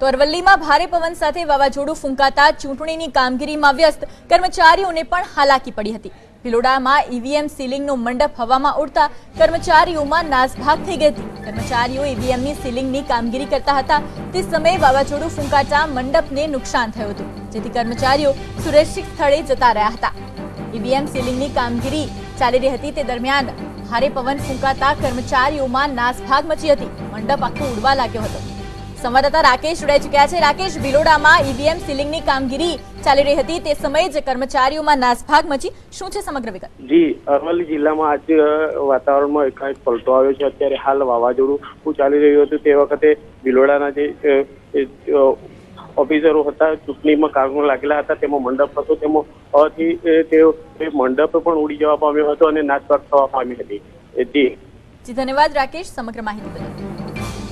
તો અરવલ્લીમાં ભારે પવન સાથે વાવાઝોડું ફૂંકાતા ચૂંટણીની કામગીરીમાં વ્યસ્ત કર્મચારીઓને પણ હાલાકી પડી હતી. ભિલોડામાં ઈવીએમ સીલિંગનો મંડપ હવામાં ઉડતા કર્મચારીઓમાં નાસભાગ થઈ ગઈ હતી. કર્મચારીઓ ઈવીએમની સીલિંગની કામગીરી કરતા હતા. તે સમયે વાવાઝોડું ફૂંકાતા મંડપને નુકસાન થયું હતું. જેથી કર્મચારીઓ સુરક્ષિત સ્થળે જતા રહ્યા હતા. ઈવીએમ સીલિંગની કામગીરી ચાલી રહી હતી. તે દરમિયાન ભારે પવન ફૂંકાતા કર્મચારીઓમાં નાસભાગ મચી હતી. મંડપ આખો ઉડવા લાગ્યો હતો. સંવાદદાતા રાકેશ જોડાઈ ચૂક્યા છે. રાકેશ બિલોડામાં ઈવીએમ સીલિંગની કામગીરી ચાલી રહી હતી. તે સમયે જ કર્મચારીઓમાં નાસભાગ મચી. શું છે સમગ્ર વિગત? જી અરવલ્લી જિલ્લામાં આજે વાતાવરણમાં એકાએક પલટો આવ્યો છે. અત્યારે હાલ વાવાઝોડું ચાલી રહ્યું હતું. તે વખતે ભિલોડાના જે ઓફિસરો હતા ચૂંટણીમાં કામમાં લાગેલા હતા. તેમાં મંડપ હતો. તેમાં તેઓ મંડપ પણ ઉડી જવા પામ્યો હતો અને નાસભાગ થવા પામી હતી. જી. જી ધન્યવાદ રાકેશ સમગ્ર માહિતી બદલ.